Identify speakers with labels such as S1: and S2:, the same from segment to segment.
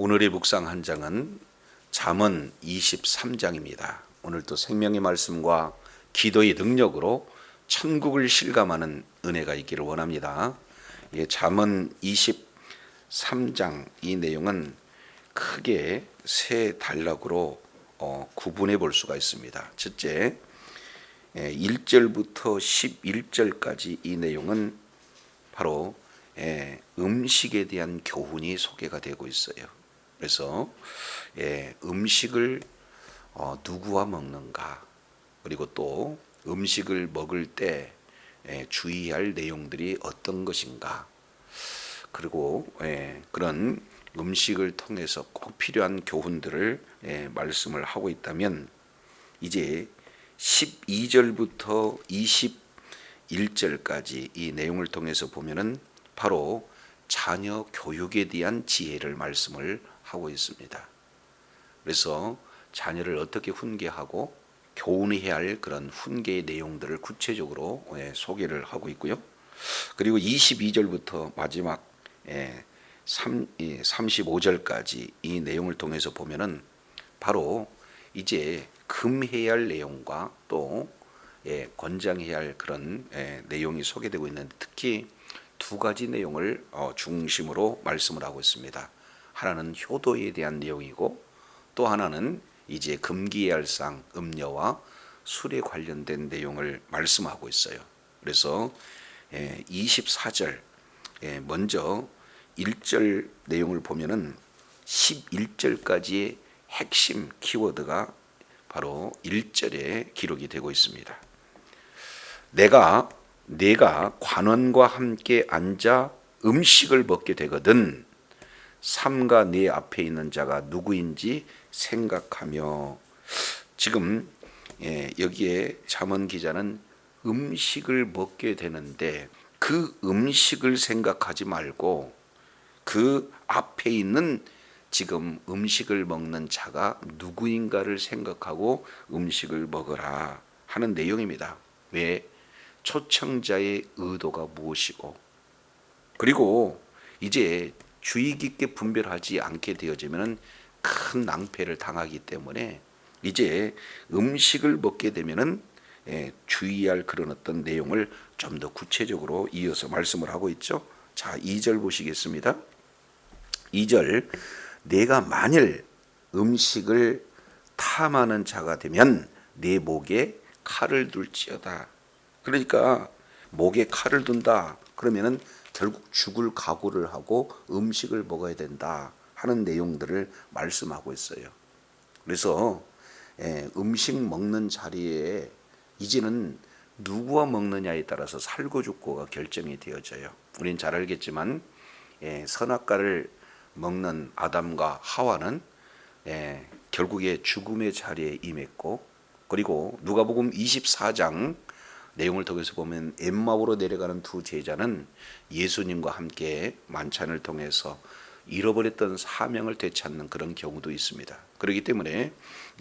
S1: 오늘의 묵상 한 장은 잠언 23장입니다. 오늘도 생명의 말씀과 기도의 능력으로 천국을 실감하는 은혜가 있기를 원합니다. 예, 잠언 23장 이 내용은 크게 세 단락으로 어, 구분해 볼 수가 있습니다. 첫째, 예, 1절부터 11절까지 이 내용은 바로 예, 음식에 대한 교훈이 소개가 되고 있어요. 그래서 예, 음식을 어, 누구와 먹는가? 그리고 또 음식을 먹을 때 예, 주의할 내용들이 어떤 것인가? 그리고 예, 그런 음식을 통해서 꼭 필요한 교훈들을 예, 말씀을 하고 있다면 이제 12절부터 21절까지 이 내용을 통해서 보면은 바로 자녀 교육에 대한 지혜를 말씀을 하고 있습니다. 그래서 자녀를 어떻게 훈계하고 교훈해야 할 그런 훈계의 내용들을 구체적으로 예, 소개를 하고 있고요. 그리고 22절부터 마지막 예, 3, 35절까지 이 내용을 통해서 보면은 바로 이제 금해야 할 내용과 또 예, 권장해야 할 그런 예, 내용이 소개되고 있는데 특히 두 가지 내용을 어, 중심으로 말씀을 하고 있습니다. 하나는 효도에 대한 내용이고 또 하나는 이제 금기해야 할상 음녀와 술에 관련된 내용을 말씀하고 있어요. 그래서 예, 24절 예, 먼저 1절 내용을 보면은 11절까지의 핵심 키워드가 바로 1절에 기록이 되고 있습니다. 내가 내가 관원과 함께 앉아 음식을 먹게 되거든 삼가 네 앞에 있는 자가 누구인지 생각하며 지금 예, 여기에 잠언 기자는 음식을 먹게 되는데 그 음식을 생각하지 말고 그 앞에 있는 지금 음식을 먹는 자가 누구인가를 생각하고 음식을 먹으라 하는 내용입니다. 왜? 초청자의 의도가 무엇이고 그리고 이제 주의 깊게 분별하지 않게 되어지면 큰 낭패를 당하기 때문에 이제 음식을 먹게 되면은 예, 주의할 그런 어떤 내용을 좀 더 구체적으로 이어서 말씀을 하고 있죠. 자, 2절 보시겠습니다. 2절 내가 만일 음식을 탐하는 자가 되면 내 목에 칼을 둘지어다. 그러니까 목에 칼을 둔다. 그러면은 결국 죽을 각오를 하고 음식을 먹어야 된다 하는 내용들을 말씀하고 있어요. 그래서 예, 음식 먹는 자리에 이제는 누구와 먹느냐에 따라서 살고 죽고가 결정이 되어져요. 우린 잘 알겠지만 예, 선악과를 먹는 아담과 하와는 예, 결국에 죽음의 자리에 임했고 그리고 누가복음 24장 내용을 통해서 보면 엠마오로 내려가는 두 제자는 예수님과 함께 만찬을 통해서 잃어버렸던 사명을 되찾는 그런 경우도 있습니다. 그렇기 때문에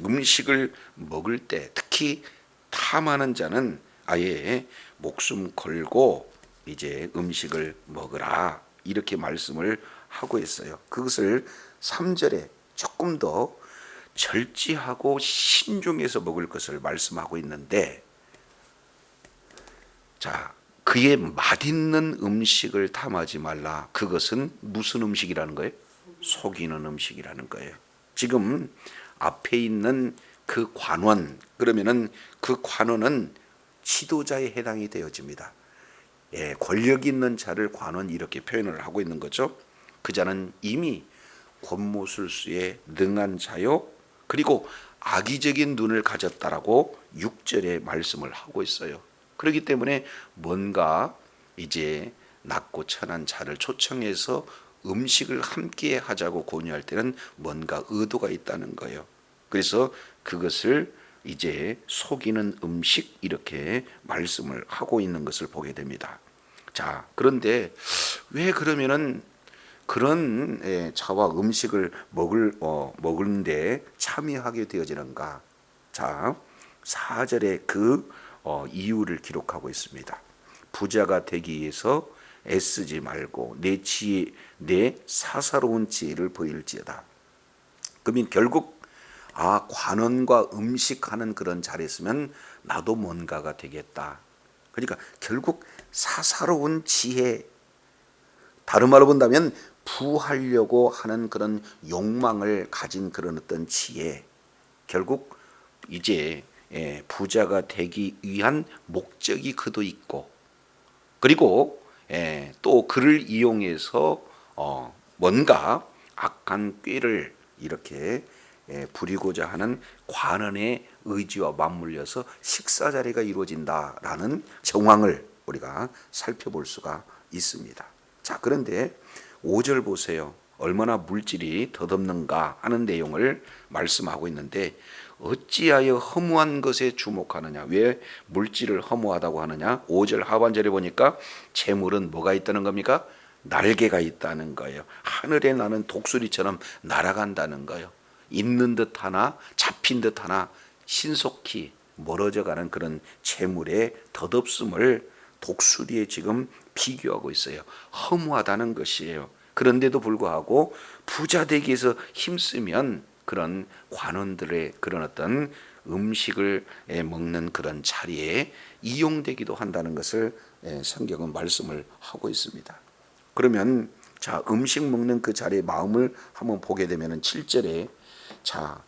S1: 음식을 먹을 때 특히 탐하는 자는 아예 목숨 걸고 이제 음식을 먹으라 이렇게 말씀을 하고 있어요. 그것을 3절에 조금 더 절제하고 신중해서 먹을 것을 말씀하고 있는데 자, 그의 맛있는 음식을 탐하지 말라. 그것은 무슨 음식이라는 거예요? 속이는 음식이라는 거예요. 지금 앞에 있는 그 관원 그러면은 그 관원은 지도자에 해당이 되어집니다. 예, 권력 있는 자를 관원 이렇게 표현을 하고 있는 거죠. 그 자는 이미 권모술수에 능한 자요. 그리고 악의적인 눈을 가졌다라고 6절에 말씀을 하고 있어요. 그렇기 때문에 뭔가 이제 낮고 천한 자를 초청해서 음식을 함께 하자고 권유할 때는 뭔가 의도가 있다는 거예요. 그래서 그것을 이제 속이는 음식 이렇게 말씀을 하고 있는 것을 보게 됩니다. 자, 그런데 왜 그러면은 그런 예, 차와 음식을 먹을 어, 먹는데 참여하게 되어지는가? 자, 4절에 그 어, 이유를 기록하고 있습니다. 부자가 되기 위해서 애쓰지 말고 내 지혜 내 사사로운 지혜를 보일지어다. 그러면 결국 아 관원과 음식하는 그런 자리였으면 나도 뭔가가 되겠다. 그러니까 결국 사사로운 지혜 다른 말로 본다면 부하려고 하는 그런 욕망을 가진 그런 어떤 지혜 결국 이제 예, 부자가 되기 위한 목적이 그도 있고 그리고 예, 또 그를 이용해서 어, 뭔가 악한 꾀를 이렇게 예, 부리고자 하는 관원의 의지와 맞물려서 식사 자리가 이루어진다라는 정황을 우리가 살펴볼 수가 있습니다. 자, 그런데 5절 보세요. 얼마나 물질이 덧없는가 하는 내용을 말씀하고 있는데 어찌하여 허무한 것에 주목하느냐? 왜 물질을 허무하다고 하느냐? 5절 하반절에 보니까 재물은 뭐가 있다는 겁니까? 날개가 있다는 거예요. 하늘에 나는 독수리처럼 날아간다는 거예요. 있는 듯 하나 잡힌 듯 하나 신속히 멀어져 가는 그런 재물의 덧없음을 독수리에 지금 비교하고 있어요. 허무하다는 것이에요. 그런데도 불구하고 부자 되기 위해서 힘쓰면 그런 관원들의 그런 어떤 음식을 먹는 그런 자리에 이용되기도 한다는 것을 성경은 말씀을 하고 있습니다. 그러면 자 음식 먹는 그 자리의 마음을 한번 보게 되면은 7절에 자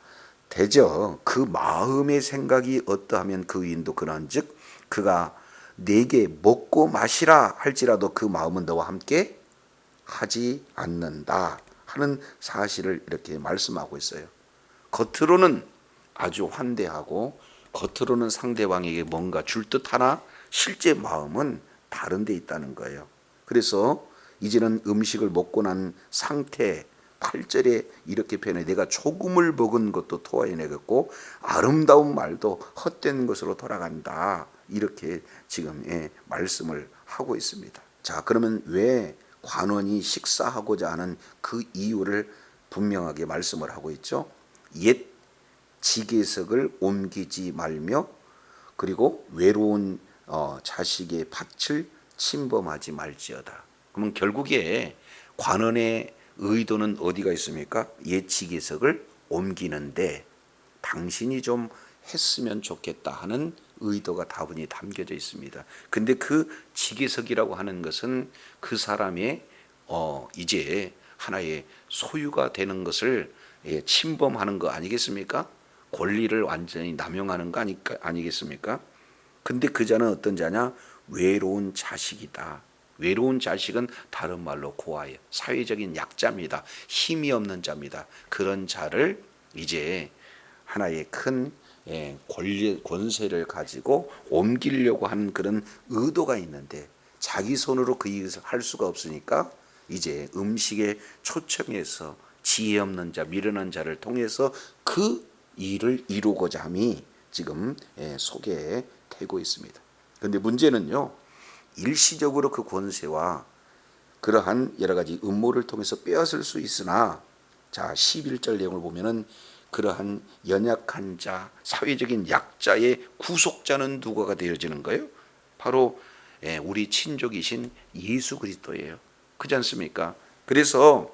S1: 대저 그 마음의 생각이 어떠하면 그 위인도 그런즉 그가 내게 먹고 마시라 할지라도 그 마음은 너와 함께 하지 않는다 하는 사실을 이렇게 말씀하고 있어요. 겉으로는 아주 환대하고 겉으로는 상대방에게 뭔가 줄 듯하나 실제 마음은 다른 데 있다는 거예요. 그래서 이제는 음식을 먹고 난 상태 8절에 이렇게 표현해 내가 조금을 먹은 것도 토해내겠고 아름다운 말도 헛된 것으로 돌아간다. 이렇게 지금 예, 말씀을 하고 있습니다. 자, 그러면 왜 관원이 식사하고자 하는 그 이유를 분명하게 말씀을 하고 있죠. 옛 지계석을 옮기지 말며 그리고 외로운 어, 자식의 밭을 침범하지 말지어다. 그러면 결국에 관원의 의도는 어디가 있습니까? 옛 지계석을 옮기는데 당신이 좀 했으면 좋겠다 하는 의도가 다분히 담겨져 있습니다. 근데 그 지계석이라고 하는 것은 그 사람의 어 이제 하나의 소유가 되는 것을 예, 침범하는 거 아니겠습니까? 권리를 완전히 남용하는 거 아니, 아니겠습니까? 근데 그 자는 어떤 자냐? 외로운 자식이다. 외로운 자식은 다른 말로 고아예요. 사회적인 약자입니다. 힘이 없는 자입니다. 그런 자를 이제 하나의 큰 예, 권리, 권세를 가지고 옮기려고 하는 그런 의도가 있는데 자기 손으로 그 일을 할 수가 없으니까 이제 음식에 초청해서 지혜 없는 자, 미련한 자를 통해서 그 일을 이루고자 함이 지금 예, 소개되고 있습니다. 그런데 문제는요, 일시적으로 그 권세와 그러한 여러 가지 음모를 통해서 빼앗을 수 있으나 자 11절 내용을 보면은 그러한 연약한 자, 사회적인 약자의 구속자는 누가가 되어지는 거예요? 바로 예, 우리 친족이신 예수 그리스도예요. 그렇지 않습니까? 그래서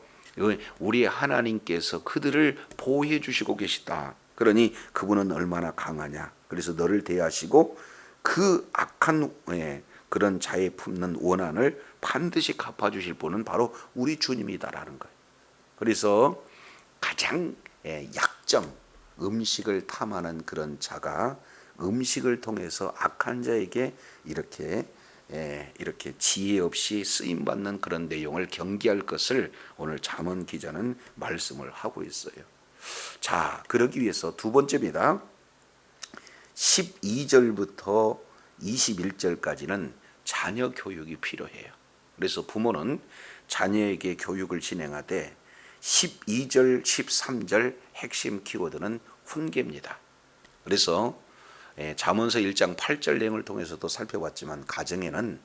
S1: 우리 하나님께서 그들을 보호해 주시고 계시다. 그러니 그분은 얼마나 강하냐. 그래서 너를 대하시고 그 악한 예, 그런 자에 품는 원한을 반드시 갚아주실 분은 바로 우리 주님이다라는 거예요. 그래서 가장 예, 약점, 음식을 탐하는 그런 자가 음식을 통해서 악한 자에게 이렇게 예, 이렇게 지혜 없이 쓰임 받는 그런 내용을 경계할 것을 오늘 잠언 기자는 말씀을 하고 있어요. 자, 그러기 위해서 두 번째입니다. 12절부터 21절까지는 자녀 교육이 필요해요. 그래서 부모는 자녀에게 교육을 진행하되 12절, 13절 핵심 키워드는 훈계입니다. 그래서 예, 잠언서 1장 8절 내용을 통해서도 살펴봤지만 가정에는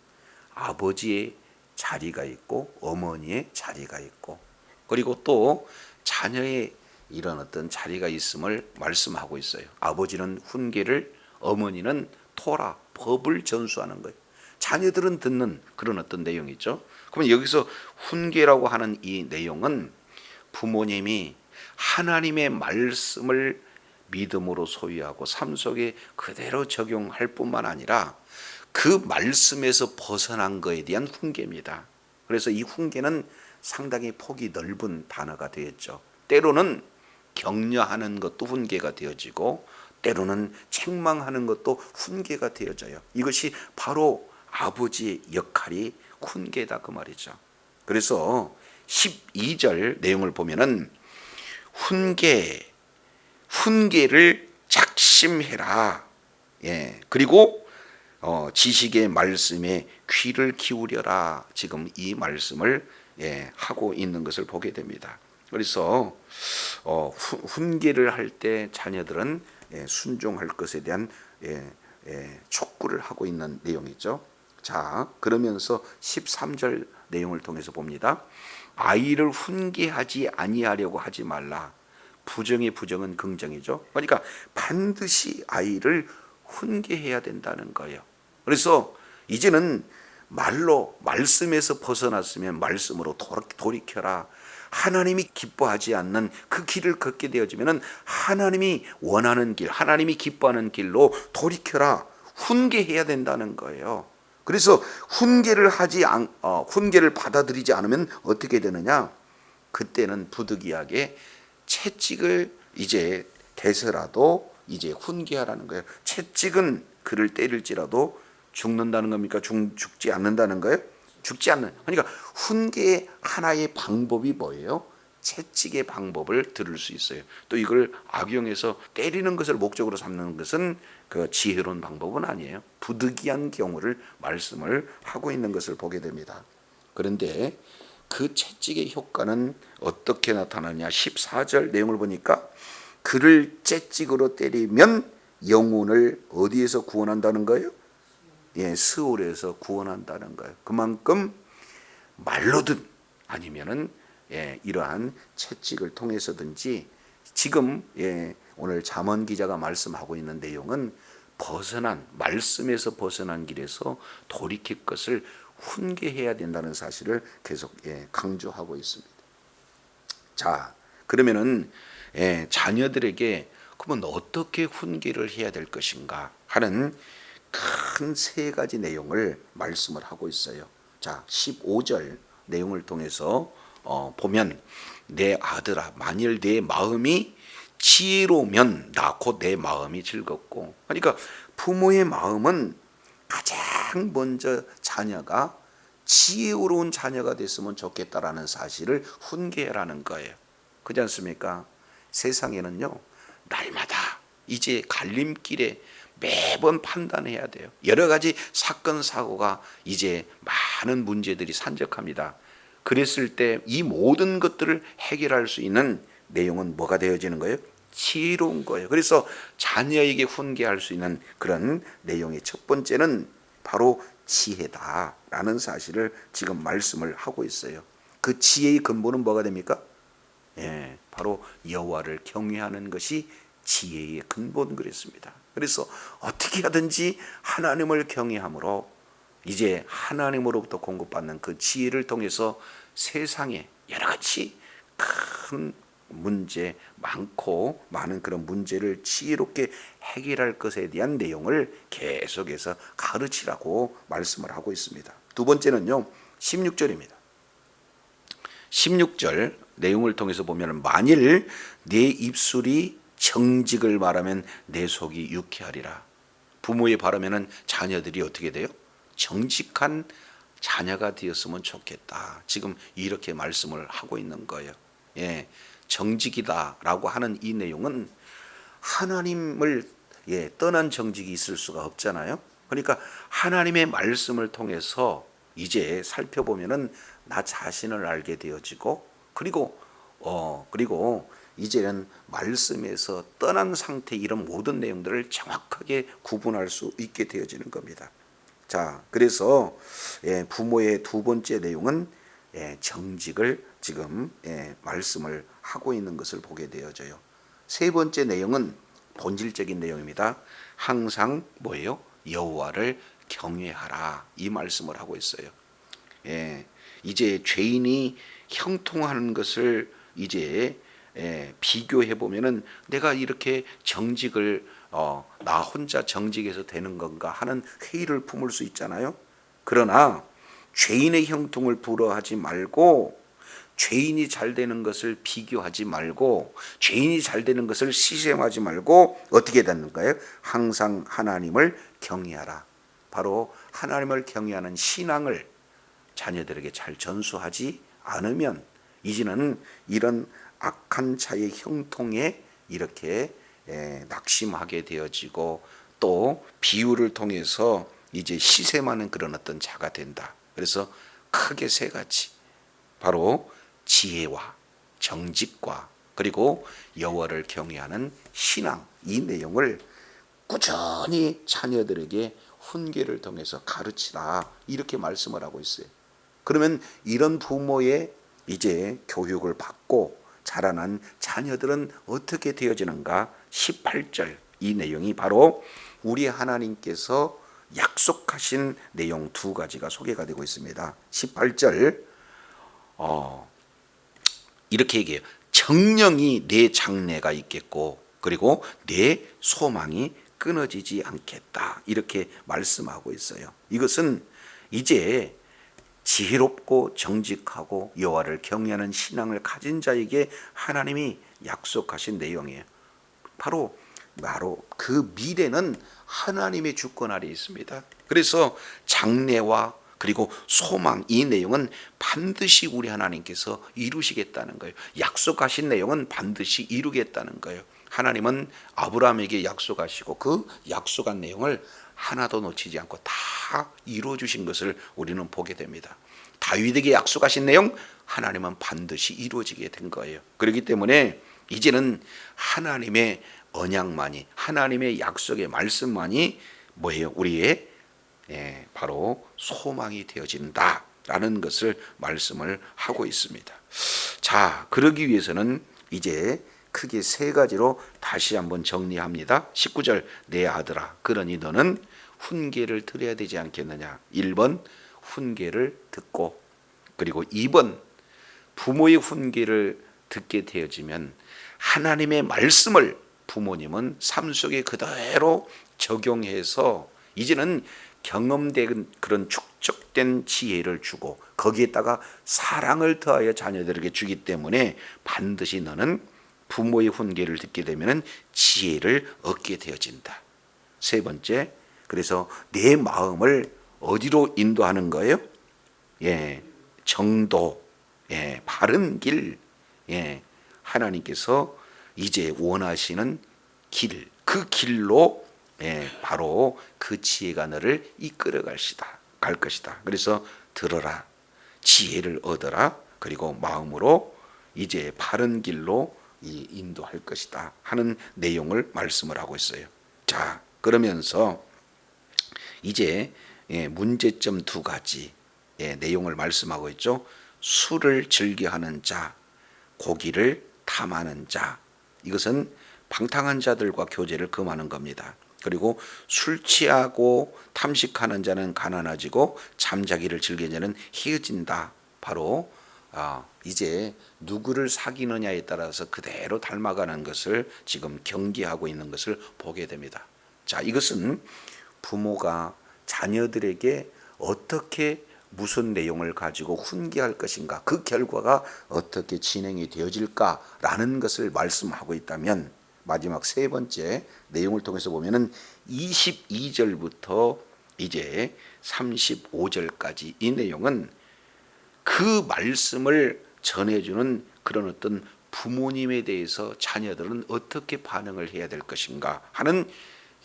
S1: 아버지의 자리가 있고 어머니의 자리가 있고 그리고 또 자녀의 이런 어떤 자리가 있음을 말씀하고 있어요. 아버지는 훈계를 어머니는 토라 법을 전수하는 거예요. 자녀들은 듣는 그런 어떤 내용이죠. 그러면 여기서 훈계라고 하는 이 내용은 부모님이 하나님의 말씀을 믿음으로 소유하고 삶 속에 그대로 적용할 뿐만 아니라 그 말씀에서 벗어난 거에 대한 훈계입니다. 그래서 이 훈계는 상당히 폭이 넓은 단어가 되었죠. 때로는 격려하는 것도 훈계가 되어지고 때로는 책망하는 것도 훈계가 되어져요. 이것이 바로 아버지의 역할이 훈계다 그 말이죠. 그래서 12절 내용을 보면은 훈계 훈계를 작심해라. 예. 그리고 어, 지식의 말씀에 귀를 기울여라. 지금 이 말씀을 예, 하고 있는 것을 보게 됩니다. 그래서 어, 후- 훈계를 할 때 자녀들은 예, 순종할 것에 대한 예, 예, 촉구를 하고 있는 내용이죠. 자, 그러면서 13절 내용을 통해서 봅니다. 아이를 훈계하지 아니하려고 하지 말라. 부정의 부정은 긍정이죠. 그러니까 반드시 아이를 훈계해야 된다는 거예요. 그래서 이제는 말로 말씀에서 벗어났으면 말씀으로 돌- 돌이켜라. 하나님이 기뻐하지 않는 그 길을 걷게 되어지면은 하나님이 원하는 길, 하나님이 기뻐하는 길로 돌이켜라. 훈계해야 된다는 거예요. 그래서 훈계를 하지 않, 어, 훈계를 받아들이지 않으면 어떻게 되느냐? 그때는 부득이하게 채찍을 이제 대서라도 이제 훈계하라는 거예요. 채찍은 그를 때릴지라도 죽는다는 겁니까? 죽, 죽지 않는다는 거예요? 죽지 않는. 그러니까 훈계의 하나의 방법이 뭐예요? 채찍의 방법을 들을 수 있어요. 또 이걸 악용해서 때리는 것을 목적으로 삼는 것은 그 지혜로운 방법은 아니에요. 부득이한 경우를 말씀을 하고 있는 것을 보게 됩니다. 그런데 그 채찍의 효과는 어떻게 나타나냐? 14절 내용을 보니까 그를 채찍으로 때리면 영혼을 어디에서 구원한다는 거예요? 예, 스올에서 구원한다는 거예요. 그만큼 말로든 아니면은 예, 이러한 채찍을 통해서든지 지금 예, 오늘 잠언 기자가 말씀하고 있는 내용은 벗어난 말씀에서 벗어난 길에서 돌이킬 것을 훈계해야 된다는 사실을 계속 예, 강조하고 있습니다. 자, 그러면은 예, 자녀들에게 그러면 어떻게 훈계를 해야 될 것인가 하는 큰 세 가지 내용을 말씀을 하고 있어요. 자, 15절 내용을 통해서 어, 보면 내 아들아 만일 내 마음이 지혜로우면 나곧내 마음이 즐겁고 그러니까 부모의 마음은 가장 먼저 자녀가 지혜로운 자녀가 됐으면 좋겠다라는 사실을 훈계라는 거예요. 그렇지 않습니까? 세상에는요 날마다 이제 갈림길에 매번 판단해야 돼요. 여러 가지 사건 사고가 이제 많은 문제들이 산적합니다. 그랬을 때 이 모든 것들을 해결할 수 있는 내용은 뭐가 되어지는 거예요? 지혜로운 거예요. 그래서 자녀에게 훈계할 수 있는 그런 내용의 첫 번째는 바로 지혜다라는 사실을 지금 말씀을 하고 있어요. 그 지혜의 근본은 뭐가 됩니까? 예, 바로 여호와를 경외하는 것이 지혜의 근본 그랬습니다. 그래서 어떻게 하든지 하나님을 경외함으로 이제 하나님으로부터 공급받는 그 지혜를 통해서 세상에 여러 가지 큰 문제 많고 많은 그런 문제를 지혜롭게 해결할 것에 대한 내용을 계속해서 가르치라고 말씀을 하고 있습니다. 두 번째는요. 16절입니다. 16절 내용을 통해서 보면 만일 내 입술이 정직을 말하면 내 속이 유쾌하리라. 부모의 바라면은 자녀들이 어떻게 돼요? 정직한 자녀가 되었으면 좋겠다. 지금 이렇게 말씀을 하고 있는 거예요. 예. 정직이다라고 하는 이 내용은 하나님을 예, 떠난 정직이 있을 수가 없잖아요. 그러니까 하나님의 말씀을 통해서 이제 살펴보면은 나 자신을 알게 되어지고 그리고 어 그리고 이제는 말씀에서 떠난 상태 이런 모든 내용들을 정확하게 구분할 수 있게 되어지는 겁니다. 자, 그래서 예, 부모의 두 번째 내용은 예, 정직을 지금 예, 말씀을 하고 있는 것을 보게 되어져요. 세 번째 내용은 본질적인 내용입니다. 항상 뭐예요? 여호와를 경외하라 이 말씀을 하고 있어요. 예, 이제 죄인이 형통하는 것을 이제 예, 비교해 보면은 내가 이렇게 정직을 어, 나 혼자 정직해서 되는 건가 하는 회의를 품을 수 있잖아요. 그러나 죄인의 형통을 부러하지 말고 죄인이 잘 되는 것을 비교하지 말고 죄인이 잘 되는 것을 시샘하지 말고 어떻게 되는가요? 항상 하나님을 경외하라. 바로 하나님을 경외하는 신앙을 자녀들에게 잘 전수하지 않으면 이제는 이런 악한 자의 형통에 이렇게 에, 낙심하게 되어지고 또 비유를 통해서 이제 시샘하는 그런 어떤 자가 된다. 그래서 크게 세 가지 바로 지혜와 정직과 그리고 여호와를 경외하는 신앙 이 내용을 꾸준히 자녀들에게 훈계를 통해서 가르치라 이렇게 말씀을 하고 있어요. 그러면 이런 부모의 이제 교육을 받고 자라난 자녀들은 어떻게 되어지는가? 18절 이 내용이 바로 우리 하나님께서 약속하신 내용 두 가지가 소개가 되고 있습니다. 18절 어, 이렇게 얘기해요. 정령이 내 장래가 있겠고 그리고 내 소망이 끊어지지 않겠다. 이렇게 말씀하고 있어요. 이것은 이제 지혜롭고 정직하고 여호와를 경외하는 신앙을 가진 자에게 하나님이 약속하신 내용이에요. 바로 바로 그 미래는 하나님의 주권 아래 있습니다. 그래서 장래와 그리고 소망 이 내용은 반드시 우리 하나님께서 이루시겠다는 거예요. 약속하신 내용은 반드시 이루겠다는 거예요. 하나님은 아브라함에게 약속하시고 그 약속한 내용을 하나도 놓치지 않고 다 이루어 주신 것을 우리는 보게 됩니다. 다윗에게 약속하신 내용 하나님은 반드시 이루어지게 된 거예요. 그렇기 때문에 이제는 하나님의 언약만이 하나님의 약속의 말씀만이 뭐예요? 우리의 예, 바로 소망이 되어진다라는 것을 말씀을 하고 있습니다. 자, 그러기 위해서는 이제 크게 세 가지로 다시 한번 정리합니다. 19절 내 아들아 그러니 너는 훈계를 들어야 되지 않겠느냐. 1번 훈계를 듣고 그리고 2번 부모의 훈계를 듣게 되어지면 하나님의 말씀을 부모님은 삶 속에 그대로 적용해서 이제는 경험된 그런 축적된 지혜를 주고 거기에다가 사랑을 더하여 자녀들에게 주기 때문에 반드시 너는 부모의 훈계를 듣게 되면 지혜를 얻게 되어진다. 세 번째, 그래서 내 마음을 어디로 인도하는 거예요? 예, 정도, 예, 바른 길, 예, 하나님께서 이제 원하시는 길, 그 길로 예, 바로 그 지혜가 너를 이끌어 갈시다. 갈 것이다. 그래서 들어라. 지혜를 얻어라. 그리고 마음으로 이제 바른 길로 이 인도할 것이다 하는 내용을 말씀을 하고 있어요. 자, 그러면서 이제 예, 문제점 두 가지 예, 내용을 말씀하고 있죠. 술을 즐겨하는 자, 고기를 탐하는 자. 이것은 방탕한 자들과 교제를 금하는 겁니다. 그리고 술 취하고 탐식하는 자는 가난해지고 잠자기를 즐기는 자는 희어진다. 바로 아, 이제 누구를 사귀느냐에 따라서 그대로 닮아가는 것을 지금 경계하고 있는 것을 보게 됩니다. 자, 이것은 부모가 자녀들에게 어떻게 무슨 내용을 가지고 훈계할 것인가, 그 결과가 어떻게 진행이 되어질까라는 것을 말씀하고 있다면 마지막 세 번째 내용을 통해서 보면은 22절부터 이제 35절까지 이 내용은 그 말씀을 전해주는 그런 어떤 부모님에 대해서 자녀들은 어떻게 반응을 해야 될 것인가 하는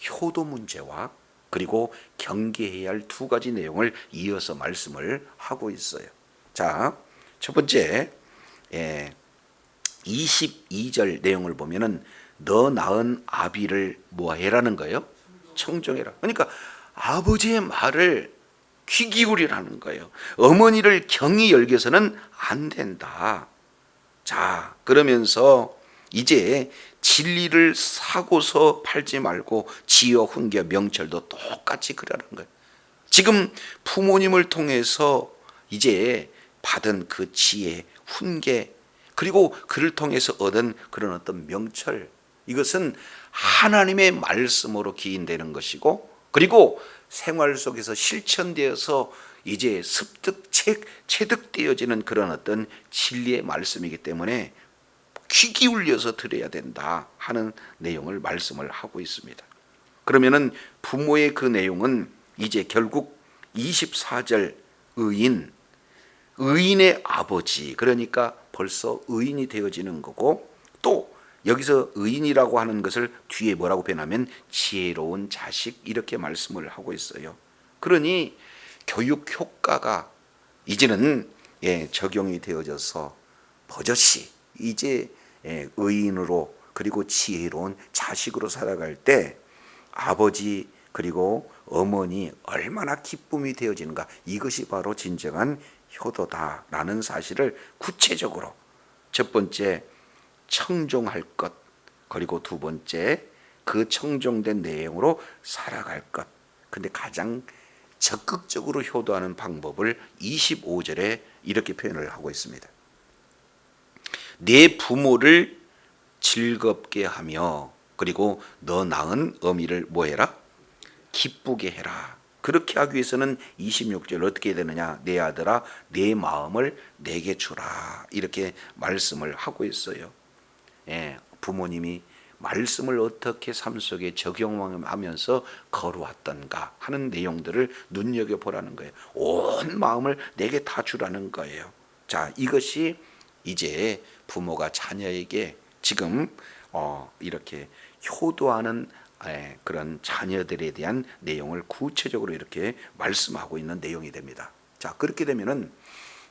S1: 효도 문제와 그리고 경계해야 할 두 가지 내용을 이어서 말씀을 하고 있어요. 자, 첫 번째, 예, 22절 내용을 보면은 너 낳은 아비를 뭐해라는 거예요? 청종해라. 그러니까 아버지의 말을 귀 기울이라는 거예요. 어머니를 경히 열겨서는 안 된다. 자, 그러면서 이제 진리를 사고서 팔지 말고 지어 훈계 명철도 똑같이 그러는 거예요. 지금 부모님을 통해서 이제 받은 그 지혜, 훈계, 그리고 그를 통해서 얻은 그런 어떤 명철, 이것은 하나님의 말씀으로 기인되는 것이고, 그리고 생활 속에서 실천되어서 이제 습득, 체, 체득되어지는 그런 어떤 진리의 말씀이기 때문에 귀 기울여서 들어야 된다 하는 내용을 말씀을 하고 있습니다. 그러면은 부모의 그 내용은 이제 결국 24절 의인, 의인의 아버지, 그러니까 벌써 의인이 되어지는 거고 또 여기서 의인이라고 하는 것을 뒤에 뭐라고 표현하면 지혜로운 자식 이렇게 말씀을 하고 있어요. 그러니 교육 효과가 이제는 예, 적용이 되어져서 버젓이 이제 예, 의인으로 그리고 지혜로운 자식으로 살아갈 때 아버지 그리고 어머니 얼마나 기쁨이 되어지는가 이것이 바로 진정한 효도다라는 사실을 구체적으로 첫 번째 청종할 것 그리고 두 번째 그 청종된 내용으로 살아갈 것 근데 가장 적극적으로 효도하는 방법을 25절에 이렇게 표현을 하고 있습니다. 내 부모를 즐겁게 하며 그리고 너 낳은 어미를 뭐 해라? 기쁘게 해라. 그렇게 하기 위해서는 26절 어떻게 되느냐? 내 아들아 내 마음을 내게 주라. 이렇게 말씀을 하고 있어요. 예, 부모님이 말씀을 어떻게 삶 속에 적용하면서 걸어왔던가 하는 내용들을 눈여겨 보라는 거예요. 온 마음을 내게 다 주라는 거예요. 자, 이것이 이제 부모가 자녀에게 지금 어, 이렇게 효도하는 에, 그런 자녀들에 대한 내용을 구체적으로 이렇게 말씀하고 있는 내용이 됩니다. 자, 그렇게 되면은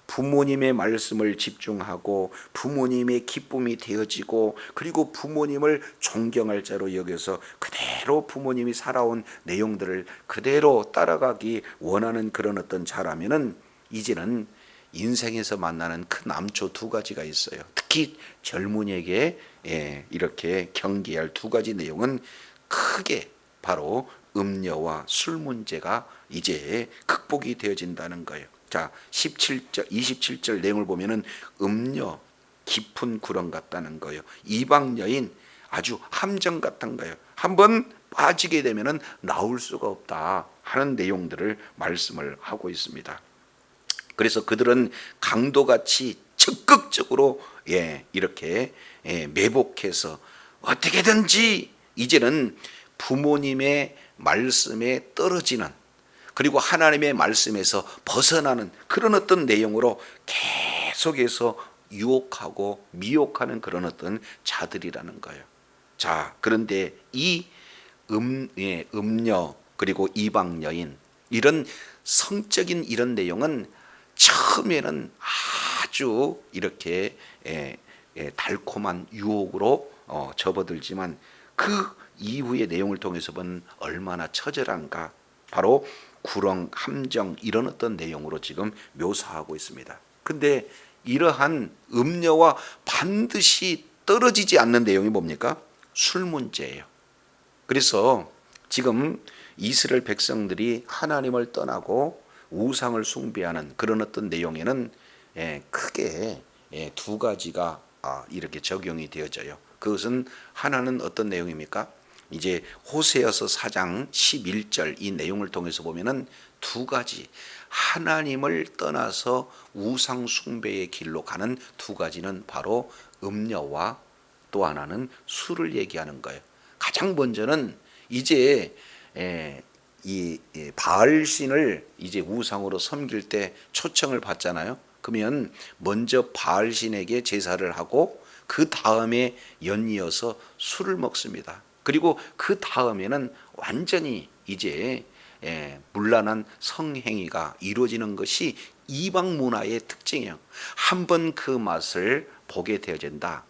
S1: 부모님의 말씀을 집중하고 부모님의 기쁨이 되어지고 그리고 부모님을 존경할 자로 여겨서 그대로 부모님이 살아온 내용들을 그대로 따라가기 원하는 그런 어떤 자라면은 이제는 인생에서 만나는 큰 암초 두 가지가 있어요. 특히 젊은이에게 예, 이렇게 경계할 두 가지 내용은 크게 바로 음녀와 술 문제가 이제 극복이 되어진다는 거예요. 자, 17절, 27절 내용을 보면은 음녀 깊은 구렁 같다는 거예요. 이방 여인 아주 함정 같은 거예요. 한번 빠지게 되면은 나올 수가 없다 하는 내용들을 말씀을 하고 있습니다. 그래서 그들은 강도같이 적극적으로 예, 이렇게 예, 매복해서 어떻게든지 이제는 부모님의 말씀에 떨어지는 그리고 하나님의 말씀에서 벗어나는 그런 어떤 내용으로 계속해서 유혹하고 미혹하는 그런 어떤 자들이라는 거예요. 자, 그런데 이 음, 예, 음녀 그리고 이방 여인 이런 성적인 이런 내용은 처음에는 아주 이렇게 예, 예, 달콤한 유혹으로 어, 접어들지만 그 이후의 내용을 통해서 보면 얼마나 처절한가 바로 구렁, 함정 이런 어떤 내용으로 지금 묘사하고 있습니다. 근데 이러한 음녀와 반드시 떨어지지 않는 내용이 뭡니까? 술 문제예요. 그래서 지금 이스라엘 백성들이 하나님을 떠나고 우상을 숭배하는 그런 어떤 내용에는 예, 크게 예, 두 가지가 아, 이렇게 적용이 되어져요. 그것은 하나는 어떤 내용입니까? 이제 호세여서 4장 11절 이 내용을 통해서 보면은 두 가지 하나님을 떠나서 우상 숭배의 길로 가는 두 가지는 바로 음녀와 또 하나는 술을 얘기하는 거예요. 가장 먼저는 이제 에, 이 바알 신을 이제 우상으로 섬길 때 초청을 받잖아요. 그러면 먼저 바알 신에게 제사를 하고 그 다음에 연이어서 술을 먹습니다. 그리고 그 다음에는 완전히 이제 예, 물란한 성행위가 이루어지는 것이 이방 문화의 특징이에요. 한 번 그 맛을 보게 되어진다.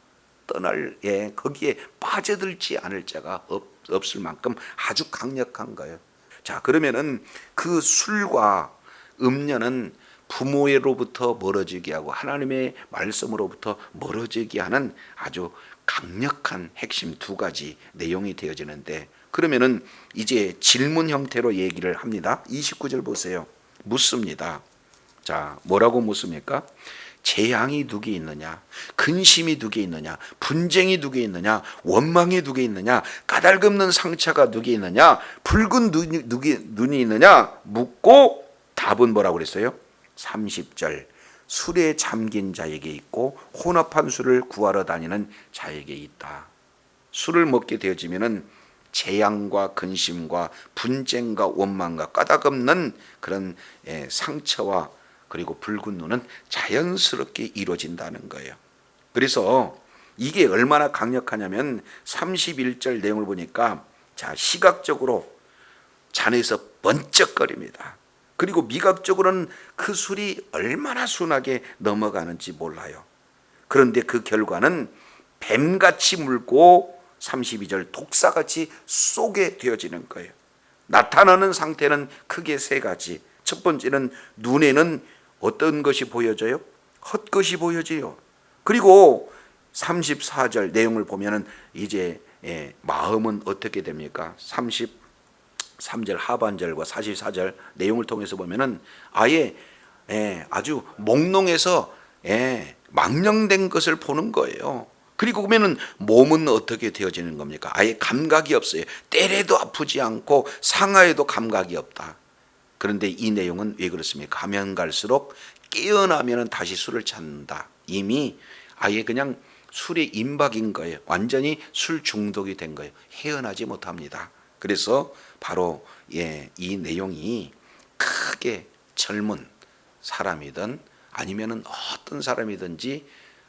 S1: 떠날 예, 거기에 빠져들지 않을 자가 없, 없을 만큼 아주 강력한 거예요. 자, 그러면은 그 술과 음료는 부모로부터 멀어지게 하고 하나님의 말씀으로부터 멀어지게 하는 아주 강력한 핵심 두 가지 내용이 되어지는데 그러면은 이제 질문 형태로 얘기를 합니다. 29절 보세요. 묻습니다. 자, 뭐라고 묻습니까? 재앙이 두 개 있느냐? 근심이 두 개 있느냐? 분쟁이 두 개 있느냐? 원망이 두 개 있느냐? 까닭없는 상처가 두 개 있느냐? 붉은 눈이, 눈이 있느냐? 묻고 답은 뭐라고 그랬어요? 30절. 술에 잠긴 자에게 있고 혼합한 술을 구하러 다니는 자에게 있다. 술을 먹게 되어지면은 재앙과 근심과 분쟁과 원망과 까닭없는 그런 예, 상처와 그리고 붉은 눈은 자연스럽게 이루어진다는 거예요. 그래서 이게 얼마나 강력하냐면 31절 내용을 보니까 자 시각적으로 잔에서 번쩍거립니다. 그리고 미각적으로는 그 술이 얼마나 순하게 넘어가는지 몰라요. 그런데 그 결과는 뱀같이 물고 32절 독사같이 쏘게 되어지는 거예요. 나타나는 상태는 크게 세 가지. 첫 번째는 눈에는 어떤 것이 보여져요? 헛것이 보여져요. 그리고 34절 내용을 보면은 이제 예, 마음은 어떻게 됩니까? 33절 하반절과 44절 내용을 통해서 보면은 아예 예, 아주 몽롱해서 예, 망령된 것을 보는 거예요. 그리고 보면은 몸은 어떻게 되어지는 겁니까? 아예 감각이 없어요. 때려도 아프지 않고 상하에도 감각이 없다. 그런데 이 내용은 왜 그렇습니까? 가면 갈수록 깨어나면은 다시 술을 찾는다. 이미 아예 그냥 술에 임박인 거예요. 완전히 술 중독이 된 거예요. 헤어나지 못합니다. 그래서 바로 예, 이 내용이 크게 젊은 사람이든 아니면은 어떤 사람이든지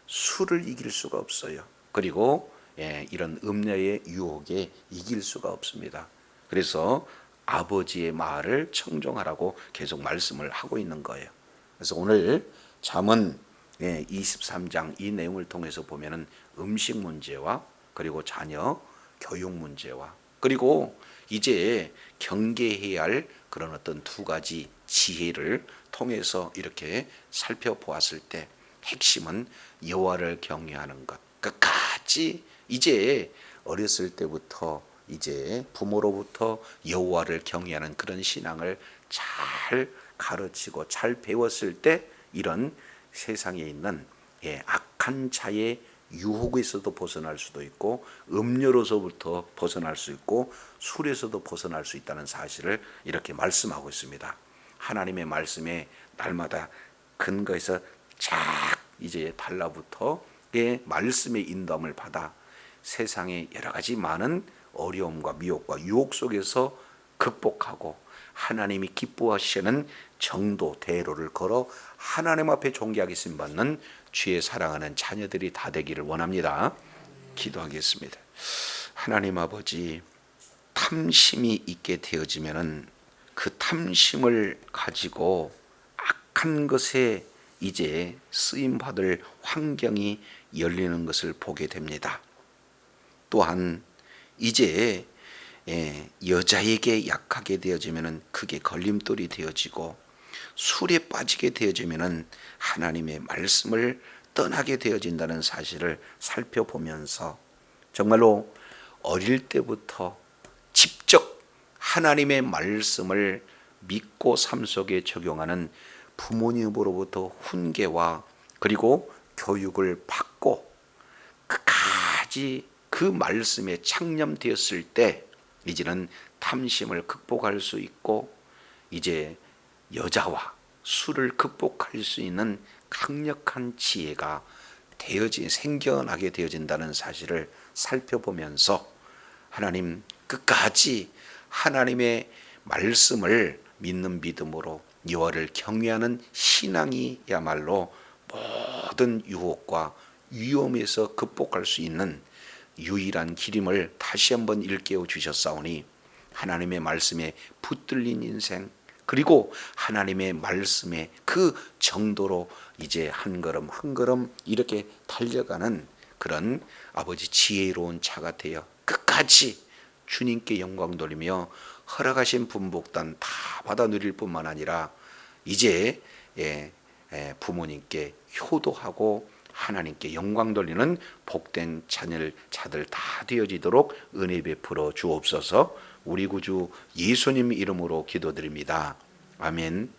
S1: 술을 이길 수가 없어요. 그리고 예, 이런 음녀의 유혹에 이길 수가 없습니다. 그래서 아버지의 말을 청종하라고 계속 말씀을 하고 있는 거예요. 그래서 오늘 잠언 예, 23장 이 내용을 통해서 보면은 음식 문제와 그리고 자녀 교육 문제와 그리고 이제 경계해야 할 그런 어떤 두 가지 지혜를 통해서 이렇게 살펴보았을 때 핵심은 여호와를 경외하는 것 끝까지 이제 어렸을 때부터 이제 부모로부터 여호와를 경외하는 그런 신앙을 잘 가르치고 잘 배웠을 때 이런 세상에 있는 예, 악한 자의 유혹에서도 벗어날 수도 있고 음료로서부터 벗어날 수 있고 술에서도 벗어날 수 있다는 사실을 이렇게 말씀하고 있습니다. 하나님의 말씀에 날마다 근거에서 쫙 이제 달라붙어 의 말씀의 인도함을 받아 세상의 여러 가지 많은 어려움과 미혹과 유혹 속에서 극복하고 하나님이 기뻐하시는 정도 대로를 걸어 하나님 앞에 존귀하게 쓰임 받는 주의 사랑하는 자녀들이 다 되기를 원합니다. 기도하겠습니다. 하나님 아버지 탐심이 있게 되어지면은 그 탐심을 가지고 악한 것에 이제 쓰임 받을 환경이 열리는 것을 보게 됩니다. 또한 이제 예, 여자에게 약하게 되어지면은 그게 걸림돌이 되어지고 술에 빠지게 되어지면은 하나님의 말씀을 떠나게 되어진다는 사실을 살펴보면서 정말로 어릴 때부터 직접 하나님의 말씀을 믿고 삶 속에 적용하는 부모님으로부터 훈계와 그리고 교육을 받고 끝까지 그 말씀에 창념되었을 때 이제는 탐심을 극복할 수 있고 이제 여자와 술을 극복할 수 있는 강력한 지혜가 되어진 생겨나게 되어진다는 사실을 살펴보면서 하나님 끝까지 하나님의 말씀을 믿는 믿음으로 여호와를 경외하는 신앙이야말로 모든 유혹과 위험에서 극복할 수 있는 유일한 길임을 다시 한번 일깨워 주셨사오니 하나님의 말씀에 붙들린 인생 그리고 하나님의 말씀에 그 정도로 이제 한 걸음 한 걸음 이렇게 달려가는 그런 아버지 지혜로운 차가 되어 끝까지 주님께 영광 돌리며 허락하신 분복단 다 받아 누릴 뿐만 아니라 이제 예, 예, 부모님께 효도하고 하나님께 영광 돌리는 복된 자녀 자들 다 되어지도록 은혜 베풀어 주옵소서. 우리 구주 예수님 이름으로 기도드립니다. 아멘.